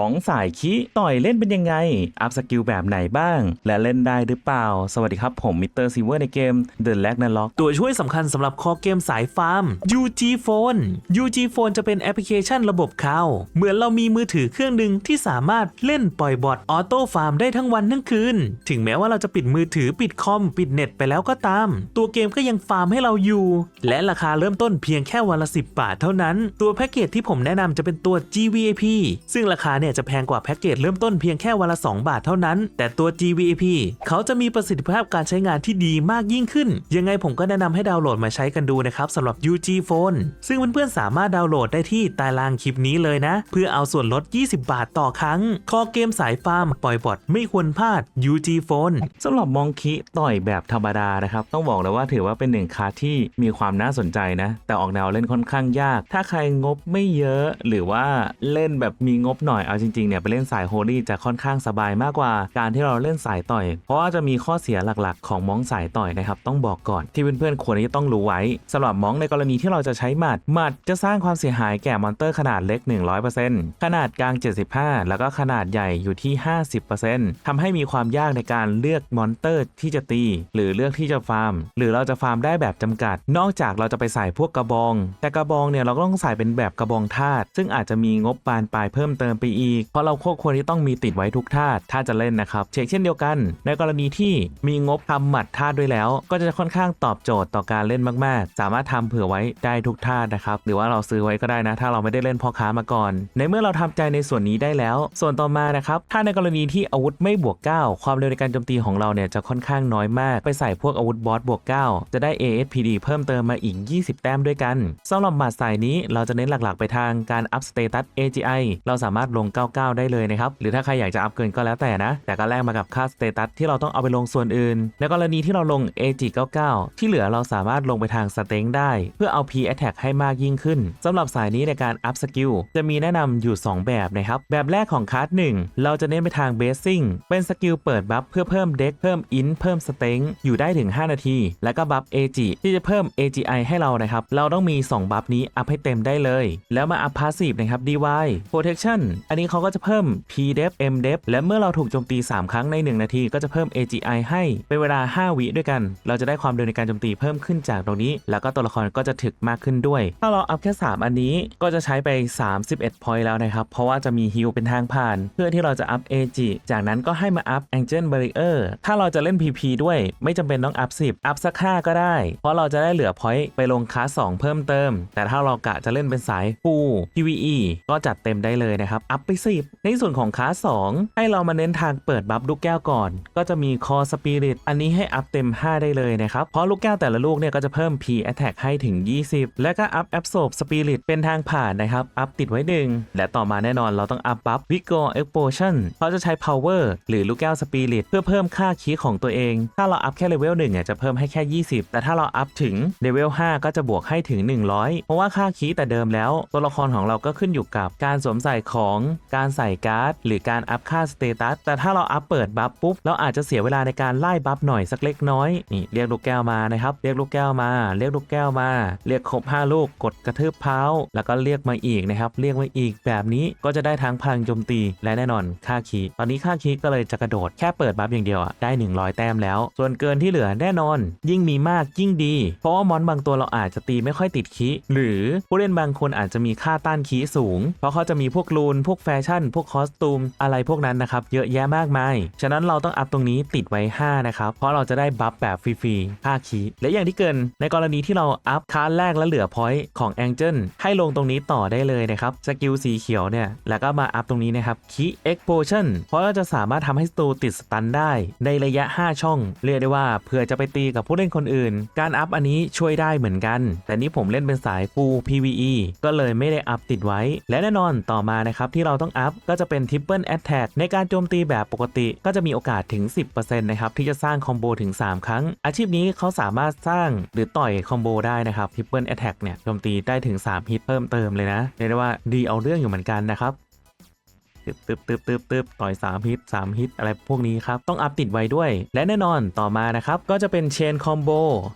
หมองสายคิต่อยเล่นเป็นยังไง อัพสกิลแบบไหนบ้าง และเล่นได้หรือเปล่า สวัสดีครับผมมิสเตอร์ซีเวอร์ในเกม The l a g n a r o k ตัวช่วยสำคัญสำหรับคอเกมสายฟาร์ม UG Phone UG Phone จะเป็นแอปพลิเคชันระบบข่าวเหมือนเรามีมือถือเครื่องหนึ่งที่สามารถเล่นปล่อยบอทออโต้ฟาร์มได้ทั้งวันทั้งคืน ถึงแม้ว่าเราจะปิดมือถือปิดคอมปิดเน็ตไปแล้วก็ตาม ตัวเกมก็ยังฟาร์มให้เราอยู่ และราคาเริ่มต้นเพียงแค่วันละ 10 บาทเท่านั้น ตัวแพ็กเกจที่ผมแนะนำจะเป็นตัว GVAP ซึ่งราคาเนี่ยจะแพงกว่าแพ็กเกจเริ่มต้นเพียงแค่วันละ 2 บาทเท่านั้น แต่ตัว GVAP เขาจะมีประสิทธิภาพการใช้งานที่ดีมากยิ่งขึ้น ยังไงผมก็แนะนำให้ดาวน์โหลดมาใช้กันดูนะครับสำหรับ UG Phone ซึ่งเพื่อนๆสามารถดาวน์โหลดได้ที่ใต้ล่างคลิปนี้เลยนะ เพื่อเอาส่วนลด 20 บาทต่อครั้ง คอเกมสายฟาร์มปล่อยบอทไม่ควรพลาด UG Phone สำหรับมองคิต่อยแบบธรรมดานะครับ ต้องบอกเลยว่าถือว่าเป็นหนึ่งคาที่มีความน่าสนใจนะ แต่ออกแนวเล่นค่อนข้างยาก ถ้าใครงบไม่เยอะหรือว่าเล่นแบบมีงบหน่อยเอาจริงๆเนี่ยไปเล่นสายโฮลี่จะค่อนข้างสบายมากกว่าการที่เราเล่นสายต่อย เพราะว่าจะมีข้อเสียหลักๆ ของมองสายต่อยนะครับต้องบอกก่อนที่เพื่อนๆควรจะต้องรู้ไว้สำหรับมองในกรณีที่เราจะใช้หมัดหมัดจะสร้างความเสียหายแก่มอนเตอร์ขนาดเล็ก 100%ขนาดกลาง 75 แล้วก็ขนาดใหญ่อยู่ที่ 50%ทำให้มีความยากในการเลือกมอนเตอร์ที่จะตี หรือเลือกที่จะฟาร์ม หรือเราจะฟาร์มได้แบบจำกัด นอกจากเราจะไปใส่พวกกระบอง แต่กระบองเนี่ยเราก็ต้องใส่เป็นแบบกระบองธาตุซึ่งอาจจะมีงบบานปลายเพิ่มเติมไปอีกเพราะเราควรที่ต้องมีติดไว้ทุกธาถ้าจะเล่นนะครับ เช็คเช่นเดียวกัน ในกรณีที่มีงบทำหมัดธาด้วยแล้ว ก็จะค่อนข้างตอบโจทย์ต่อการเล่นมากๆ สามารถทำเผื่อไว้ได้ทุกธานะครับ หรือว่าเราซื้อไว้ก็ได้นะ ถ้าเราไม่ได้เล่นพ่อค้ามาก่อน ในเมื่อเราทำใจในส่วนนี้ได้แล้ว ส่วนต่อมานะครับถ้าในกรณีที่อาวุธไม่บวก 9 ความเร็วในการโจมตีของเราเนี่ยจะค่อนข้างน้อยมาก ไปใส่พวกอาวุธบอสบวก 9 จะได้ ASPD เพิ่มเติมมาอีก 20 แต้มด้วยกันสำหรับหมัดสายนี้เราจะเน้นหลักๆ ไปทางการอัพสเตตัส AGI เราสามารถลง99 ได้เลยนะครับ หรือถ้าใครอยากจะอัพเกินก็แล้วแต่นะ แต่ก็แลกมากับค่าสเตตัสที่เราต้องเอาไปลงส่วนอื่น ในกรณีที่เราลง AG 99 ที่เหลือเราสามารถลงไปทางสเต็งได้ เพื่อเอา P attack ให้มากยิ่งขึ้นสำหรับสายนี้ในการอัพสกิลจะมีแนะนำอยู่ 2 แบบนะครับ แบบแรกของคาร์ด1เราจะเน้นไปทางเบสซิ่งเป็นสกิลเปิดบัฟเพื่อเพิ่มเด็กเพิ่มอินเพิ่มสเต็งอยู่ได้ถึง 5 นาที แล้วก็บัฟ AG ที่จะเพิ่ม AGI ให้เรานะครับเราต้องมี 2 บัฟนี้อัพให้เต็มได้เลย แล้วมาอัพพาสซีฟนะครับ DY Protection อันนี้เขาก็จะเพิ่ม P def M def และเมื่อเราถูกโจมตี 3 ครั้งใน 1 นาที ก็จะเพิ่ม AGI ให้เป็นเวลา 5 วิด้วยกัน เราจะได้ความเร็วในการโจมตีเพิ่มขึ้นจากตรงนี้ แล้วก็ตัวละครก็จะถึกมากขึ้นด้วย ถ้าเราอัพแค่ 3 อันนี้ก็จะใช้ไป 31 point แล้วนะครับ เพราะว่าจะมีฮิลเป็นทางผ่าน เพื่อที่เราจะอัพ AG จากนั้นก็ให้มาอัพ Angel Barrier ถ้าเราจะเล่น PP ด้วยไม่จำเป็นต้องอัพ 10 อัพสัก 5 ก็ได้ เพราะเราจะได้เหลือ point ไปลงคลาส2เพิ่มเติม แต่ถ้าเรากะจะเล่นเป็นสายฟู PVE ก็จัดเต็มได้เลยนะครับอัพไป 10 ในส่วนของคาส2ให้เรามาเน้นทางเปิดบัฟลูกแก้วก่อน ก็จะมีคอสปิริตอันนี้ให้อัพเต็ม 5 ได้เลยนะครับ เพราะลูกแก้วแต่ละลูกเนี่ยก็จะเพิ่ม P attack ให้ถึง 20 และก็อัพ absorb spirit เป็นทางผ่านนะครับ อัพติดไว้หนึ่งและต่อมาแน่นอนเราต้องอัพบัฟ vigor explosion เพราะจะใช้ power หรือลูกแก้ว spirit เพื่อเพิ่มค่าคีย์ของตัวเอง ถ้าเราอัพแค่เลเวล1เนี่ยจะเพิ่มให้แค่ 20 แต่ถ้าเราอัพถึงเลเวล5ก็จะบวกให้ถึง 100 เพราะว่าค่าคีแต่เดิมแล้ว ตัวละครของเราก็ขึ้นอยู่กับการสวมใส่ของการใส่การ์ด หรือการอัพค่าสเตตัส แต่ถ้าเราอัพเปิดบัฟปุ๊บ เราอาจจะเสียเวลาในการไล่บัฟหน่อยสักเล็กน้อย นี่เรียกลูกแก้วมานะครับ เรียกลูกแก้วมา เรียกลูกแก้วมา เรียกครบ 5 ลูก กดกระทืบเท้า แล้วก็เรียกมาอีกนะครับ เรียกมาอีกแบบนี้ก็จะได้ทั้งพลังโจมตี และแน่นอนค่าคีย์ตอนนี้ค่าคีย์ก็เลยจะกระโดดแค่เปิดบัฟอย่างเดียวอะได้ 100 แต้มแล้ว ส่วนเกินที่เหลือแน่นอน ยิ่งมีมากยิ่งดี เพราะว่ามอนบางตัวเราอาจจะตีไม่ค่อยติดคีย์หรือผู้เล่นบางคนอาจจะมีค่าต้านคีย์สูง เพราะเขาจะมีพวกรูนพวกฟชั่น พวกคอสตูม อะไรพวกนั้นนะครับ เยอะแยะมากมาย ฉะนั้นเราต้องอัพตรงนี้ติดไว้ 5 นะครับ เพราะเราจะได้บัฟแบบฟรีๆค่าคีย์และอย่างที่เกิน ในกรณีที่เราอัพค่าแรกและเหลือพอยต์ของแองเจิลให้ลงตรงนี้ต่อได้เลยนะครับ สกิลสีเขียวเนี่ย แล้วก็มาอัพตรงนี้นะครับคีย์เอ็กโพชั่นเพราะเราจะสามารถทำให้สตูติดสตันได้ ในระยะ 5 ช่อง เรียกได้ว่าเผื่อจะไปตีกับผู้เล่นคนอื่น การอัพอันนี้ช่วยได้เหมือนกัน แต่นี่ผมเล่นเป็นสายฟู PVE ก็เลยไม่ได้อัพติดไว้ และแน่นอนต่อมานะครับที่เราต้องอัพก็จะเป็น Triple Attack ในการโจมตีแบบปกติก็จะมีโอกาสถึง 10%นะครับที่จะสร้างคอมโบถึง 3 ครั้ง อาชีพนี้เขาสามารถสร้างหรือต่อยคอมโบได้นะครับ Triple Attack เนี่ยโจมตีได้ถึง 3 ฮิตเพิ่มเติมเลยนะเรียกได้ว่าดีเอาเรื่องอยู่เหมือนกันนะครับ ตึบตึบตึบตึบตึบต่อย 3 ฮิต 3 ฮิต อะไรพวกนี้ครับ ต้องอัพติดไว้ด้วย และแน่นอนต่อมานะครับ ก็จะเป็นเชนคอมโบ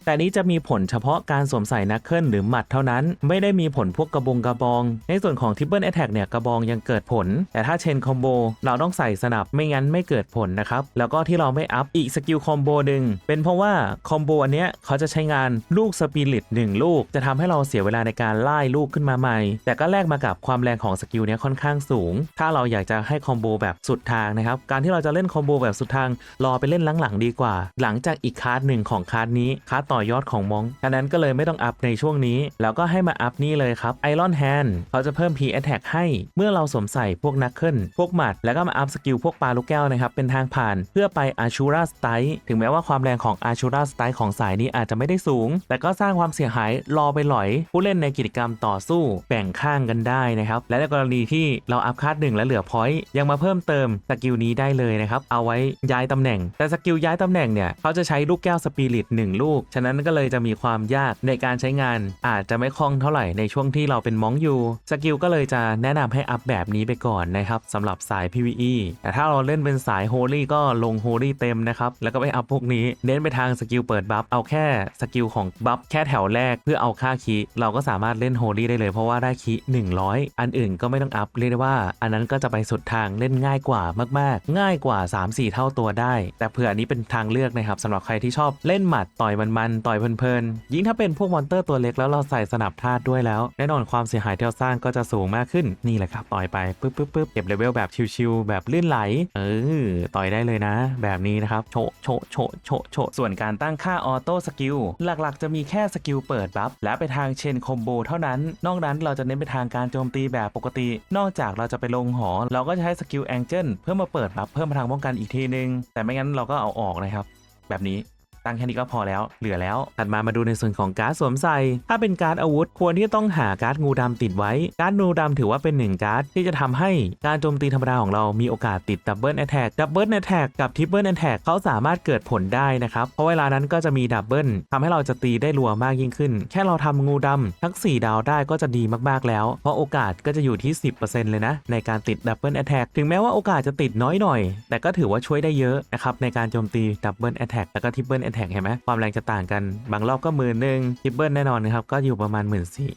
แต่นี้จะมีผลเฉพาะการสวมใส่นักเคิลหรือหมัดเท่านั้น ไม่ได้มีผลพวกกระบงกระบอง ในส่วนของทิปเปิลแอ t แทกเนี่ยกระบองยังเกิดผล แต่ถ้าเชนคอมโบเราต้องใส่สนับไม่งั้นไม่เกิดผลนะครับแล้วก็ที่เราไม่อัพอีกสกิลคอมโบหนึ่งเป็นเพราะว่าคอมโบอันเนี้ยเขาจะใช้งานลูกสปิริตหนึ่งลูก จะทำให้เราเสียเวลาในการไล่ลูกขึ้นมาใหม่ แต่ก็แลกมากับความแรงของสกิลเนี้ยค่อนข้างสูง ถ้าเราอยากจะให้คอมโบแบบสุดทางนะครับ การที่เราจะเล่นคอมโบแบบสุดทาง รอไปเล่นหลังๆดีกว่า หลังจากอีกคาร์ดหนึ่งของคาร์ดนี้คาร์ดต่อยอดของมองฉะนั้นก็เลยไม่ต้องอัพในช่วงนี้ แล้วก็ให้มาอัพนี่เลยครับไอรอนแฮนเขาจะเพิ่ม P Attack ให้ เมื่อเราสวมใส่พวกนักเคิลพวกหมัด แล้วก็มาอัพสกิลพวกปลาลูกแก้วนะครับเป็นทางผ่านเพื่อไปอาชูราสไตถึงแม้ว่าความแรงของอาชูราสไตของสายนี้อาจจะไม่ได้สูง แต่ก็สร้างความเสียหายรอไปหลอย ผู้เล่นในกิจกรรมต่อสู้แบ่งข้างกันได้นะครับและในกรณีที่เราอัพคาร์ดหนึ่งและเหลือพอยต์ยังมาเพิ่มเติมสกิลนี้ได้เลยนะครับ เอาไว้ย้ายตำแหน่ง แต่สกิลย้ายตำแหน่งเนี่ยเขาจะใช้ลูกแก้วสปิริตหนึ่งลูก ฉะนั้นก็เลยจะมีความยากในการใช้งาน อาจจะไม่คล่องเท่าไหร่ในช่วงที่เราเป็นมองอยู่ สกิลก็เลยจะแนะนำให้อัพแบบนี้ไปก่อนนะครับสำหรับสาย PVE แต่ถ้าเราเล่นเป็นสายโฮลี่ก็ลงโฮลี่เต็มนะครับ แล้วก็ไปอัพพวกนี้ เน้นไปทางสกิลเปิดบัฟ เอาแค่สกิลของบัฟแค่แถวแรกเพื่อเอาค่าคีเราก็สามารถเล่นโฮลี่ได้เลยเพราะว่าได้คี100 อันอื่นก็ไม่ต้องอัพเรียกได้ว่า อันนั้นก็จะไปสุดทางเล่นง่ายกว่ามากๆ ง่ายกว่า 3-4 เท่าตัวได้ แต่เผื่ออันนี้เป็นทางเลือกนะครับสำหรับใครที่ชอบเล่นหมัดต่อยมันๆต่อยเพลินๆยิ่งถ้าเป็นพวกมอนเตอร์ตัวเล็กแล้วเราใส่สนับธาตุด้วยแล้ว แน่นอนความเสียหายที่เราสร้างก็จะสูงมากขึ้นนี่แหละครับต่อยไปปึ๊บปึ๊บปึ๊บเก็บเลเวลแบบชิวๆแบบลื่นไหลเออต่อยได้เลยนะ แบบนี้นะครับโชะโชะโชะโชะโชะส่วนการตั้งค่าออโต้สกิลหลักๆ จะมีแค่สกิลเปิดบัฟและไปทางเชนคอมโบเท่านั้น นอกนั้นเราจะเน้นไปทางการโจมตีแบบปกติ นอกจากเราจะไปลงหอเราก็จะใช้สกิลแองเจิลเพื่อมาเปิดบัฟเพิ่มพลังป้องกันอีกทีนึง แต่ไม่งั้นเราก็เอาออกนะครับ แบบนี้ ตั้งแค่นี้ก็พอแล้ว เหลือแล้ว ถัดมามาดูในส่วนของการ์ดสวมใส่ ถ้าเป็นการ์ดอาวุธ ควรที่จะต้องหาการ์ดงูดำติดไว้ การ์ดงูดำถือว่าเป็นหนึ่งการ์ดที่จะทำให้การโจมตีธรรมดาของเรามีโอกาสติดดับเบิลแอ t แทกดับเบิลแอ t แทกกับทริปเปิลแอ t แทกเขาสามารถเกิดผลได้นะครับ เพราะเวลานั้นก็จะมีดับเบิลทำให้เราจะตีได้รัวมากยิ่งขึ้น แค่เราทำงูดำทั้ง 4 ดาวได้ก็จะดีมากๆแล้ว เพราะโอกาสก็จะอยู่ที่ 10%เลยนะ ในการติดดับเบิลแอ t แทกถึงแม้ว่าโอกาสจะติดน้อยหน่อย แต่ก็ถือว่าช่วยได้เยอะนะครับในการโจมตีดับเบิลแอ t แทกแล้วก็ทริปเปิลแอ t แทกเห็นไหมความแรงจะต่างกัน บางรอบก็หมื่นหนึ่งทิปเปิลแน่นอนนะครับ ก็อยู่ประมาณหมื่นสี่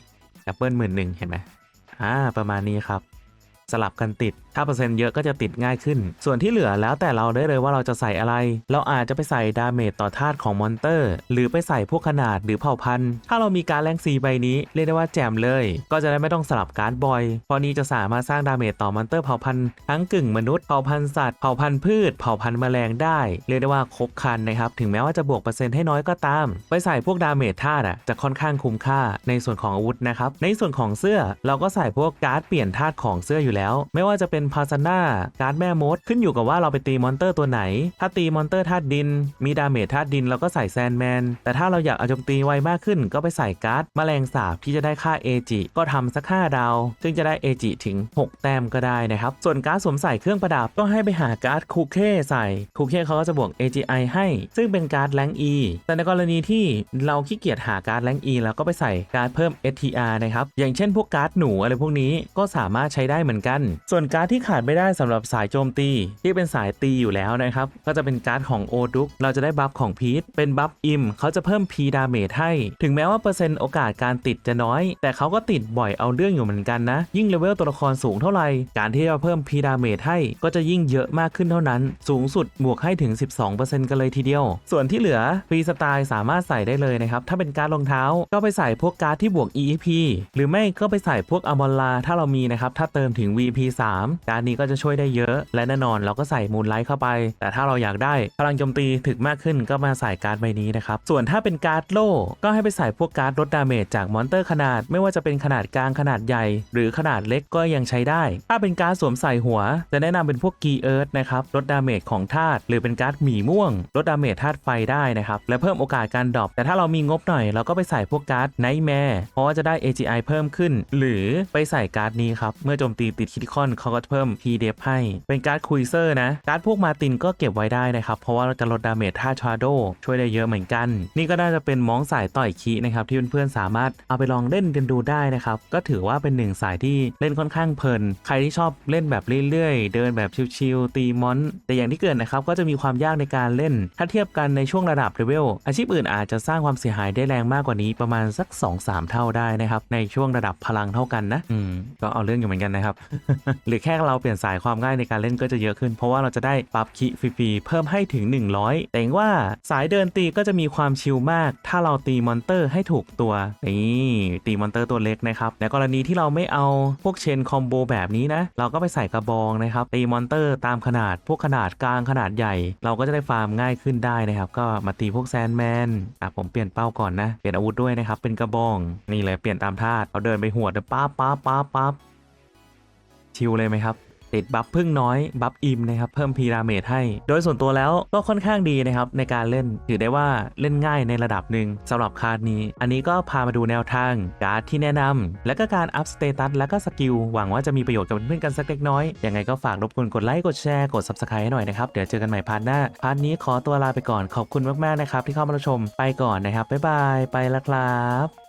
ดับเบิลหมื่นหนึ่งเห็นไหมอ่าประมาณนี้ครับ สลับกันติด ถ้าเปอร์เซ็นต์เยอะก็จะติดง่ายขึ้น ส่วนที่เหลือแล้วแต่เราได้เลยว่าเราจะใส่อะไร เราอาจจะไปใส่ดาเมจต่อธาตุของมอนเตอร์ หรือไปใส่พวกขนาดหรือเผ่าพันธุ์ ถ้าเรามีการแรงซีใบนี้เรียกได้ว่าแจมเลย ก็จะได้ไม่ต้องสลับการ์ดบ่อยเพราะนี้จะสามารถสร้างดาเมจต่อมอนเตอร์เผ่าพันธุ์ทั้งกึ่งมนุษย์เผ่าพันธุ์สัตว์เผ่าพันธุ์พืช เผ่าพันธุ์แมลงได้ เรียกได้ว่าครบคันนะครับถึงแม้ว่าจะบวกเปอร์เซ็นต์ให้น้อยก็ตาม ไปใส่พวกดาเมจธาตุอะจะค่อนข้างคุ้มค่าในส่วนของอาวุธนะครับในส่วนของเสื้อเราก็ใส่พวกการ์ดเปลี่ยนธาตุของเสื้ออยู่แล้ว ไม่ว่าจะเป็นพาซาน่าการ์ดแม่มด ขึ้นอยู่กับว่าเราไปตีมอนเตอร์ตัวไหน ถ้าตีมอนเตอร์ธาตุดิน มีดาเมจธาตุดินเราก็ใส่แซนแมน แต่ถ้าเราอยากเอาโจมตีไวมากขึ้น ก็ไปใส่การ์ดแมลงสาบที่จะได้ค่าเอจิก็ทำสัก5ดาว ซึ่งจะได้เอจิถึง 6 แต้มก็ได้นะครับ ส่วนการ์ดสวมใส่เครื่องประดับก็ให้ไปหาการ์ดคูเค่ใส่คูเค่เขาก็จะบวก AGI ให้ ซึ่งเป็นการ์ดแรง E แต่ในกรณีที่เราขี้เกียจหาการ์ดแรง E แล้วก็ไปใส่การ์ดเพิ่ม STR นะครับ อย่างเช่นพวกการ์ดหนูอะไรพวกนี้ก็สามารถใช้ได้เหมือนกัน ส่วนการ์ดที่ที่ขาดไม่ได้สำหรับสายโจมตี ที่เป็นสายตีอยู่แล้วนะครับ ก็จะเป็นการ์ดของโอดุกเราจะได้บัฟของพีทเป็นบัฟอิมเขาจะเพิ่ม P ดาเมจให้ ถึงแม้ว่าเปอร์เซ็นต์โอกาสการติดจะน้อย แต่เขาก็ติดบ่อยเอาเรื่องอยู่เหมือนกันนะ ยิ่งเลเวลตัวละครสูงเท่าไหร่ การที่เราเพิ่ม P ดาเมจให้ก็จะยิ่งเยอะมากขึ้นเท่านั้น สูงสุดบวกให้ถึง 12%กันเลยทีเดียว ส่วนที่เหลือฟรีสไตล์สามารถใส่ได้เลยนะครับถ้าเป็นการดรองเท้าก็ไปใส่พวกการ์ดที่บวก EEP หรือไม่ก็ไปใส่พวกอมอลลาถ้าเรามีนะครับถ้าเติมถึง VP 3การนี้ก็จะช่วยได้เยอะ และแน่นอนเราก็ใส่มูลไลท์เข้าไป แต่ถ้าเราอยากได้พลังโจมตีถึกมากขึ้นก็มาใส่การ์ดใบนี้นะครับ ส่วนถ้าเป็นการ์ดโล่ก็ให้ไปใส่พวกการ์ดลดดาเมจจากมอนเตอร์ขนาด ไม่ว่าจะเป็นขนาดกลางขนาดใหญ่ หรือขนาดเล็กก็ยังใช้ได้ ถ้าเป็นการ์ดสวมใส่หัว จะแนะนำเป็นพวกกีเอิร์ธนะครับลดดาเมจของธาตุหรือเป็นการ์ดหมีม่วงลดดาเมจธาตุไฟได้นะครับและเพิ่มโอกาสการดรอปแต่ถ้าเรามีงบหน่อยเราก็ไปใส่พวกการ์ดไนท์แมร์เพราะว่าจะได้ AGI เพิ่มขึ้น หรือไปใส่การ์ดนี้ครับเมื่อโจมตีติดคิติคอนเขาก็เพิ่ม P d e f ให้ เป็นการ์ดคุยเซอร์นะ การ์ดพวกมาตินก็เก็บไว้ได้นะครับ เพราะว่าจะลดดาเมจท่าชาร์โดช่วยได้เยอะเหมือนกัน นี่ก็น่าจะเป็นมองสายต่อยคีนะครับที่เพื่อนๆสามารถเอาไปลองเล่นกันดูได้นะครับก็ถือว่าเป็นหนึ่งสายที่เล่นค่อนข้างเพลิน ใครที่ชอบเล่นแบบเรื่อยๆ เดินแบบชิลๆตีมอน แต่อย่างที่เกิดนะครับก็จะมีความยากในการเล่น ถ้าเทียบกันในช่วงระดับเลเวลอาชีพอื่นอาจจะสร้างความเสียหายได้แรงมากกว่านี้ประมาณสัก 2-3 เท่าได้นะครับในช่วงระดับพลังเท่ากันนะอืมก็เอาเรื่องอยู่เหมือนกันนะครับหรือแค่เราเปลี่ยนสายความง่ายในการเล่นก็จะเยอะขึ้น เพราะว่าเราจะได้ปรับคิฟรีๆเพิ่มให้ถึง 100 แต่ว่าสายเดินตีก็จะมีความชิลมาก ถ้าเราตีมอนเตอร์ให้ถูกตัวนี่ตีมอนเตอร์ตัวเล็กนะครับในกรณีที่เราไม่เอาพวกเชนคอมโบแบบนี้นะเราก็ไปใส่กระบองนะครับตีมอนเตอร์ตามขนาดพวกขนาดกลางขนาดใหญ่ เราก็จะได้ฟาร์มง่ายขึ้นได้นะครับ ก็มาตีพวกแซนแมนอะผมเปลี่ยนเป้าก่อนนะ เปลี่ยนอาวุธด้วยนะครับ เป็นกระบอง นี่เลยเปลี่ยนตามธาตุเราเดินไปหัวเดเลยป๊าป๊าป๊าป๊า ชิลเลยไหมครับติดบัฟพึ่งน้อย บัฟอิมนะครับเพิ่มพีราเมจให้ โดยส่วนตัวแล้วก็ค่อนข้างดีนะครับในการเล่นถือได้ว่าเล่นง่ายในระดับหนึ่งสำหรับคาร์ดนี้ อันนี้ก็พามาดูแนวทางการ์ดที่แนะนำและก็การอัพสเตตัสและก็สกิลหวังว่าจะมีประโยชน์กับเพื่อนกันสักเล็กน้อย ยังไงก็ฝากรบกวนกดไลค์กดแชร์กด subscribe ให้หน่อยนะครับ เดี๋ยวเจอกันใหม่พาร์ทหน้าพาร์ทนี้ขอตัวลาไปก่อนขอบคุณมากๆนะครับที่เข้ามาชมไปก่อนนะครับบ๊ายบายไปแล้วครับ